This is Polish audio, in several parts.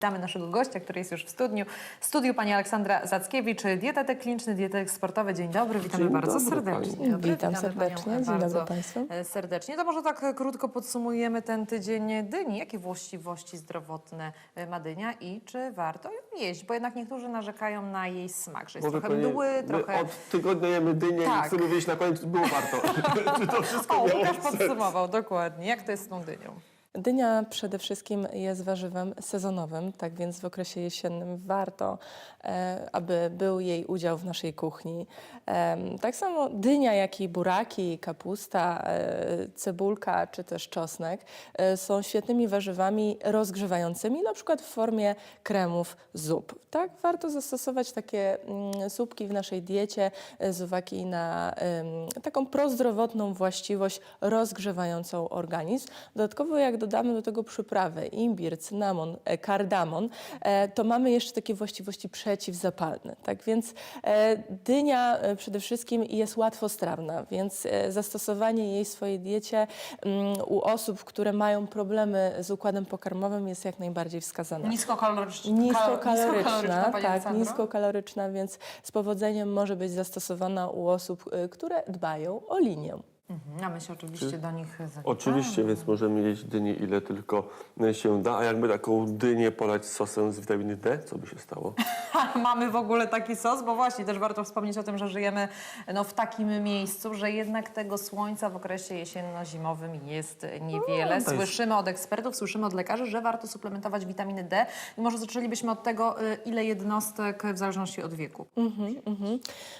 Witamy naszego gościa, który jest już w studniu. W studiu pani Aleksandra Zackiewicz, dietetyk kliniczny, dietetyk sportowy. Dzień dobry, witamy Dzień bardzo dobry serdecznie. pani. Dobry, Witam serdecznie. panią Dzień bardzo dobry Państwu. e, Serdecznie. To może tak e, krótko podsumujemy ten tydzień dyni. Jakie właściwości zdrowotne e, ma dynia i czy warto ją jeść? Bo jednak niektórzy narzekają na jej smak, że jest Może trochę pani- mdły, trochę... Od tygodnia jemy dynię Tak. i chcemy wiedzieć na koniec, czy było warto. czy to wszystko O, miało Łukasz sens? podsumował, dokładnie. Jak to jest z tą dynią? Dynia przede wszystkim jest warzywem sezonowym, tak więc w okresie jesiennym warto, e, aby był jej udział w naszej kuchni. Tak samo dynia, jak i buraki, kapusta, e, cebulka czy też czosnek e, są świetnymi warzywami rozgrzewającymi, na przykład w formie kremów zup. Tak, warto zastosować takie mm, zupki w naszej diecie z uwagi na taką prozdrowotną właściwość rozgrzewającą organizm. Dodatkowo jak dodamy do tego przyprawy imbir, cynamon, e, kardamon, e, to mamy jeszcze takie właściwości przeciwzapalne. Tak więc e, dynia przede wszystkim jest łatwostrawna, więc zastosowanie jej w swojej diecie mm, u osób, które mają problemy z układem pokarmowym jest jak najbardziej wskazane. Niskokaloryczna, Niskokaloryczna, tak, niskokaloryczna, więc z powodzeniem może być zastosowana u osób, y, które dbają o linię. Mhm, a my się oczywiście do nich zapisamy. Oczywiście, więc możemy jeść dynię ile tylko się da. A jakby taką dynię polać sosem z witaminy D, co by się stało? Mamy w ogóle taki sos, bo właśnie też warto wspomnieć o tym, że żyjemy no, w takim miejscu, że jednak tego słońca w okresie jesienno-zimowym jest niewiele. No, to jest- Słyszymy od ekspertów, słyszymy od lekarzy, że warto suplementować witaminy D. I może zaczęlibyśmy od tego, y, ile jednostek w zależności od wieku. Mhm, mhm.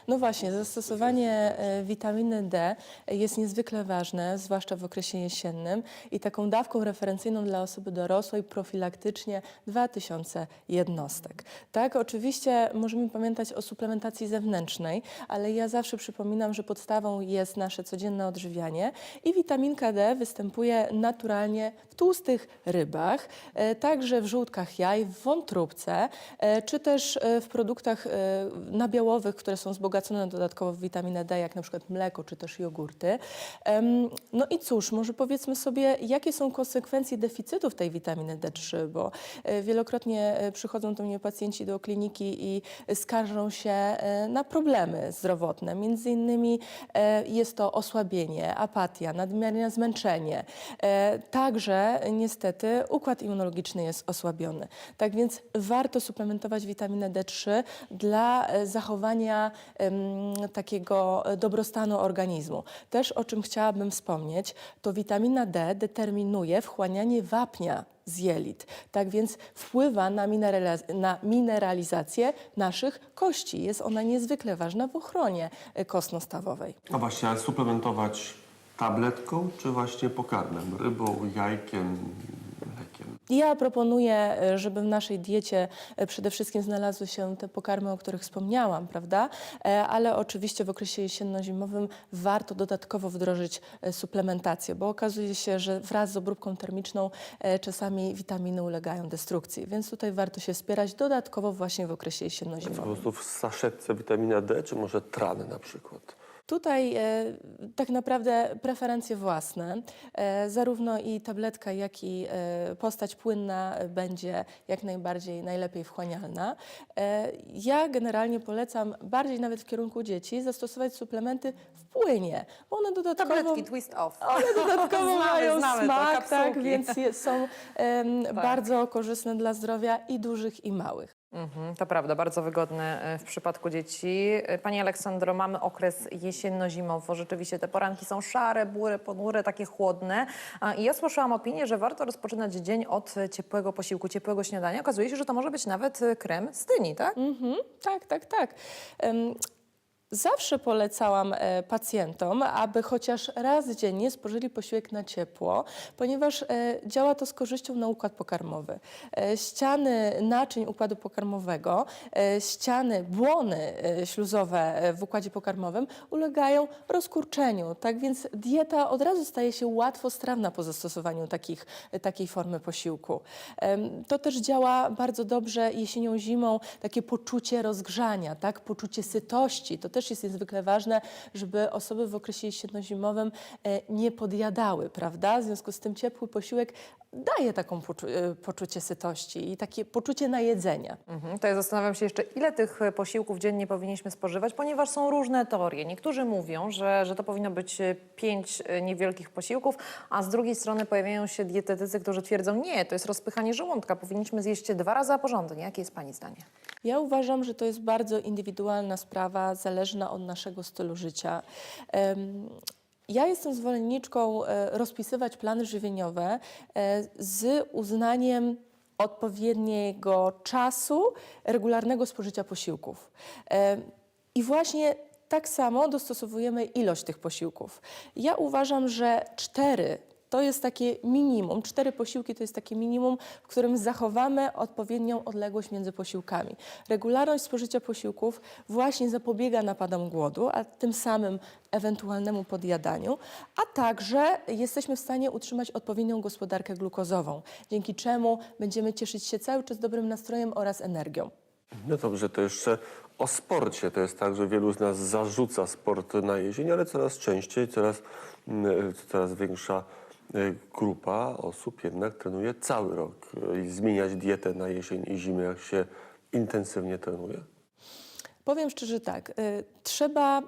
No właśnie, zastosowanie e, witaminy D jest niezwykle ważne, zwłaszcza w okresie jesiennym i taką dawką referencyjną dla osoby dorosłej profilaktycznie 2000 jednostek. Tak, oczywiście możemy pamiętać o suplementacji zewnętrznej, ale ja zawsze przypominam, że podstawą jest nasze codzienne odżywianie i witaminka D występuje naturalnie w tłustych rybach, e, także w żółtkach jaj, w wątróbce, e, czy też e, w produktach nabiałowych, które są wzbogacone dodatkowo w witaminę D, jak na przykład mleko czy też jogurty. No i cóż, może powiedzmy sobie, jakie są konsekwencje deficytów tej witaminy D3, bo e, wielokrotnie e, przychodzą do mnie pacjenci do kliniki i skarżą się e, na problemy zdrowotne. Między innymi jest to osłabienie, apatia, nadmierne zmęczenie. Także niestety układ immunologiczny jest osłabiony. Tak więc warto suplementować witaminę D3 dla zachowania takiego dobrostanu organizmu. Też o czym chciałabym wspomnieć, to witamina D determinuje wchłanianie wapnia z jelit. Tak więc wpływa na, na mineralizację naszych kości. Jest ona niezwykle ważna w ochronie e, kostno-stawowej. A właśnie, ale suplementować tabletką, czy właśnie pokarmem? Rybą, jajkiem? Ja proponuję, e, żeby w naszej diecie e, przede wszystkim znalazły się te pokarmy, o których wspomniałam, prawda? E, Ale oczywiście w okresie jesienno-zimowym warto dodatkowo wdrożyć suplementację, bo okazuje się, że wraz z obróbką termiczną czasami witaminy ulegają destrukcji, więc tutaj warto się wspierać dodatkowo właśnie w okresie Po jesienno-zimowym. prostu w saszetce witamina D, czy może tran na przykład? Tutaj e, tak naprawdę preferencje własne. E, zarówno i tabletka, jak i e, postać płynna będzie jak najbardziej najlepiej wchłanialna. E, ja generalnie polecam bardziej nawet w kierunku dzieci zastosować suplementy w płynie, bo one dodatkowo... Tabletki twist off. One dodatkowo Znamy, mają znamy to, smak, tak, kapsułki. więc je, są em, Tak. bardzo korzystne dla zdrowia i dużych, i małych. Mhm, to prawda, bardzo wygodne w przypadku dzieci. E, Pani Aleksandro, mamy okres jesienno-zimowo. Rzeczywiście te poranki są szare, bury, ponure, takie chłodne. I ja słyszałam opinię, że warto rozpoczynać dzień od ciepłego posiłku, ciepłego śniadania. Okazuje się, że to może być nawet e, krem z dyni, tak? Mhm, tak, tak, tak. Em, Zawsze polecałam e, pacjentom, aby chociaż raz dziennie spożyli posiłek na ciepło, ponieważ e, działa to z korzyścią na układ pokarmowy. E, ściany naczyń układu pokarmowego, ściany, błony śluzowe w układzie pokarmowym ulegają rozkurczeniu. Tak więc dieta od razu staje się łatwostrawna po zastosowaniu takich, takiej formy posiłku. To też działa bardzo dobrze jesienią, zimą, takie poczucie rozgrzania, tak? poczucie sytości. To też jest niezwykle ważne, żeby osoby w okresie jesienno-zimowym e, nie podjadały, prawda? W związku z tym ciepły posiłek daje taką poczu- e, poczucie sytości i takie poczucie najedzenia. Mhm, to ja zastanawiam się jeszcze, ile tych e, posiłków dziennie powinniśmy spożywać, ponieważ są różne teorie. Niektórzy mówią, że, że to powinno być e, pięć e, niewielkich posiłków, a z drugiej strony pojawiają się dietetycy, którzy twierdzą, nie, to jest rozpychanie żołądka, powinniśmy zjeść dwa razy, a porządnie. Jakie jest Pani zdanie? Ja uważam, że to jest bardzo indywidualna sprawa, zależna od naszego stylu życia. Em, Ja jestem zwolenniczką e, rozpisywać plany żywieniowe e, z uznaniem odpowiedniego czasu regularnego spożycia posiłków. Em, I właśnie tak samo dostosowujemy ilość tych posiłków. Ja uważam, że cztery to jest takie minimum, cztery posiłki to jest takie minimum, w którym zachowamy odpowiednią odległość między posiłkami. Regularność spożycia posiłków właśnie zapobiega napadom głodu, a tym samym ewentualnemu podjadaniu, a także jesteśmy w stanie utrzymać odpowiednią gospodarkę glukozową, dzięki czemu będziemy cieszyć się cały czas dobrym nastrojem oraz energią. No dobrze, to jeszcze o sporcie. To jest tak, że wielu z nas zarzuca sport na jesień, ale coraz częściej, coraz, mm, coraz większa grupa osób jednak trenuje cały rok. I zmieniać dietę na jesień i zimę, jak się intensywnie trenuje. Powiem szczerze tak, y, trzeba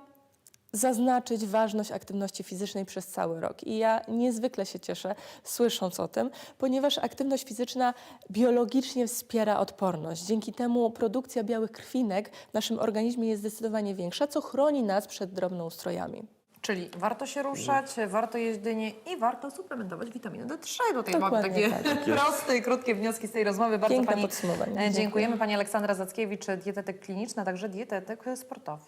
zaznaczyć ważność aktywności fizycznej przez cały rok. I ja niezwykle się cieszę, słysząc o tym, ponieważ aktywność fizyczna biologicznie wspiera odporność. Dzięki temu produkcja białych krwinek w naszym organizmie jest zdecydowanie większa, co chroni nas przed drobnoustrojami. Czyli warto się ruszać, warto jeść dynię i warto suplementować witaminę D3. Tutaj mamy Dokładnie takie tak. proste i krótkie wnioski z tej rozmowy. Bardzo Piękne Pani podsumowanie. e, dziękujemy. Pani Aleksandra Zackiewicz, dietetyk kliniczna, a także dietetyk sportowy.